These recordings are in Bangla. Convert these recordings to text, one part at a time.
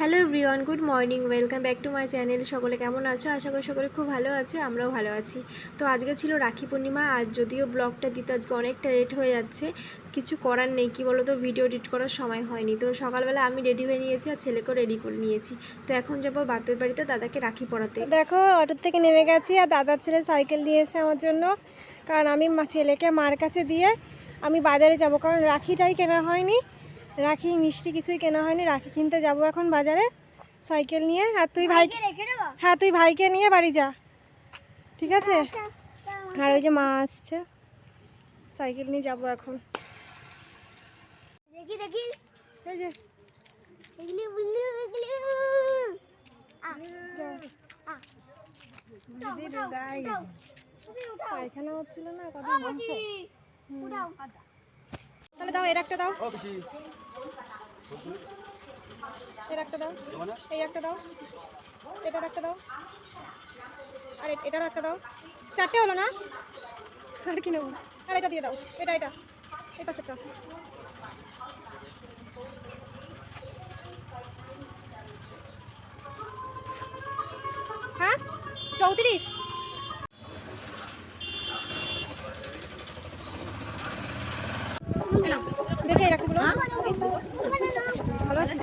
Hello everyone, good morning, welcome back to my channel. সকলে কেমন আছো? আশা করি সকলে খুব ভালো আছে, আমরাও ভালো আছি। তো আজকে ছিল রাখি পূর্ণিমা, আর যদিও ব্লগটা দিতে আজকে অনেকটা লেট হয়ে যাচ্ছে, কিছু করার নেই, কি বলো তো ভিডিও এডিট করার সময় হয়নি। তো সকালবেলা আমি রেডি হয়ে নিয়েছি আর ছেলেকেও রেডি করে নিয়েছি। তো এখন যাব বাপের বাড়িতে দাদাকে রাখি পড়াতে দেখো অটোর থেকে নেমে গেছি আর দাদার ছেলে সাইকেল নিয়ে এসে আমার জন্য। কারণ আমি ছেলেকে মার কাছে দিয়ে আমি বাজারে যাব, কারণ রাখিটাই কেনা হয়নি। রাখি মিষ্টি কিছুই কেনা হয়নি। রাখি কিনতে যাব এখন বাজারে সাইকেল নিয়ে। আর তুই ভাই হ্যাঁ তুই ভাইকে নিয়ে বাড়ি যা। ঠিক আছে? আর ওই যে মা আসছে। সাইকেল নিয়ে যাব এখন। দেখি দেখি। এই যে। পায়খানা হচ্ছিল না কত তাহলে দাও এর একটা দাও। এর একটা দাও। এই একটা দাও। এটার একটা দাও। আর এটার একটা দাও। চারটে হলো না? আর কি নেব? আর এটা দিয়ে দাও। এটা এটা। এই পাশেরটা হ্যাঁ? চৌত্রিশ দেখে এই রাখিগুলো ভালো আছে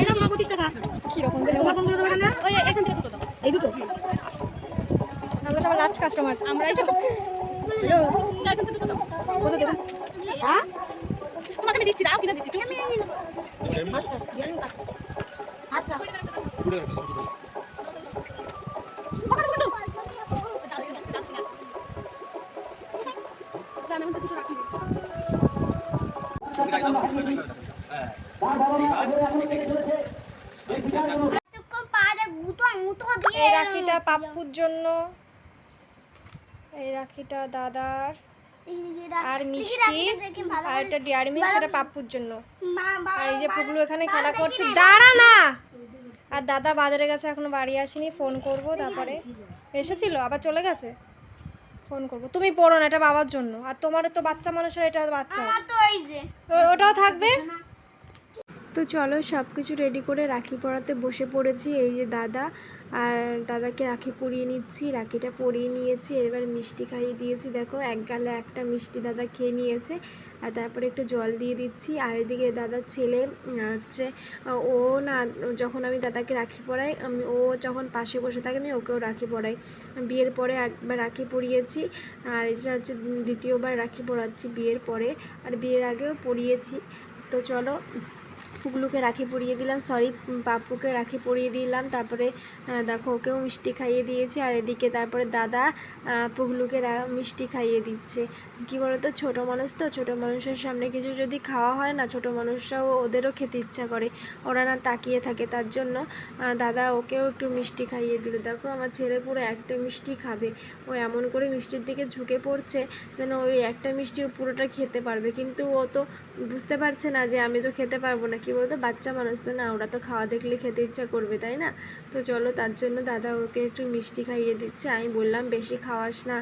এটা তোমার পঁচিশ টাকা। কীরকম তোমার কোনগুলো দেবে না ওই এখান থেকে দুটো দাও। এই দুটো? আমরা সবাই লাস্ট কাস্টমার আমরাই তো হ্যালো কত দেবেন হ্যাঁ? তোমাকে আমি দিচ্ছি দাও কিনা দিচ্ছি আচ্ছা আচ্ছা। আমি এখন কিছু রাখি। রাখিটা পাপ্পুর জন্য। এই রাখিটা দাদার। আর মিষ্টি, আর একটা ডিয়ারি মিল্ক সেটা পাপ্পুর জন্য। আর এই যে পুগলু এখানে খেলা করছে। দাঁড়া না! আর দাদা বাজারে গেছে, এখনও বাড়ি আসেনি, ফোন করব, তারপরে। এসেছিল, আবার চলে গেছে? ফোন করব। তুমি পড়ো না এটা বাবার জন্য। আর তোমার তো বাচ্চা মানুষের এটা বাচ্চা। আমার তো এই যে। ওটাও থাকবে? তো চলো সব কিছু রেডি করে রাখি পরাতে বসে পড়েছি, এই যে দাদা আর দাদাকে রাখি পরিয়ে নিচ্ছি, রাখিটা পরিয়ে নিয়েছি, এবার মিষ্টি খাইয়ে দিয়েছি। দেখো এক গালে একটা মিষ্টি দাদা খেয়ে নিয়েছে আর তারপরে একটু জল দিয়ে দিচ্ছি। আর এদিকে দাদার ছেলে হচ্ছে, ও না, যখন আমি দাদাকে রাখি পরাই আমি, ও যখন পাশে বসে থাকে, আমি ওকেও রাখি পরাই বিয়ের পরে একবার রাখি পরিয়েছি আর এটা হচ্ছে দ্বিতীয়বার রাখি পরাচ্ছি বিয়ের পরে। আর বিয়ের আগেও পরিয়েছি। তো চলো পুগলুকে রাখি পরিয়ে দিলাম সরি পাপুকে রাখি পরিয়ে দিলাম, তারপরে দেখো ওকেও মিষ্টি খাইয়ে দিয়েছি, আর এদিকে তারপরে দাদা পুগলুকে মিষ্টি খাইয়ে দিচ্ছে। কি বলতো, ছোট মানুষ তো, ছোট মানুষের সামনে কিছু যদি খাওয়া হয় না, ছোট মানুষরাও ওদেরও খেতে ইচ্ছা করে, ওরা না তাকিয়ে থাকে, তার জন্য দাদা ওকেও একটু মিষ্টি খাইয়ে দিল। দেখো আমার ছেলে পুরো একটা মিষ্টি খাবে, ও এমন করে মিষ্টির দিকে ঝুঁকে পড়ছে যেন ওই একটা মিষ্টি পুরোটা খেতে পারবে, কিন্তু ও তো বুঝতে পারছে না যে আমি তো খেতে পারব না। কি বলতো, বাচ্চা মানুষ তো না, ওরা তো খাওয়া দেখলে খেতে ইচ্ছা করবে, তাই না? তো চলো তার জন্য দাদা ওকে একটু মিষ্টি খাইয়ে দিচ্ছে। আমি বললাম, বেশি খাওয়াস না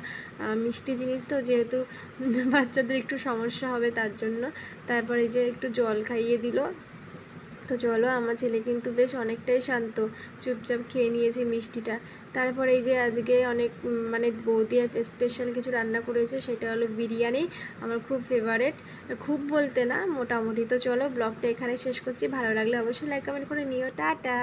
মিষ্টি জিনিস তো যেহেতু বাচ্চাদের একটু সমস্যা হবে তার জন্য। তারপর এই যে একটু জল খাইয়ে দিল তো চলো, আমার ছেলে কিন্তু বেশ অনেকটাই শান্ত। চুপচাপ খেয়ে নিয়েছে মিষ্টিটা। তারপরে এই যে আজকে অনেক মানে বৌদি স্পেশাল কিছু রান্না করেছে, সেটা হলো বিরিয়ানি, আমার খুব ফেভারেট খুব বলতে না, মোটামুটি। তো চলো ব্লগটা এখানে শেষ করছি। ভালো লাগলে অবশ্যই লাইক কমেন্ট করে নিও। টাটা!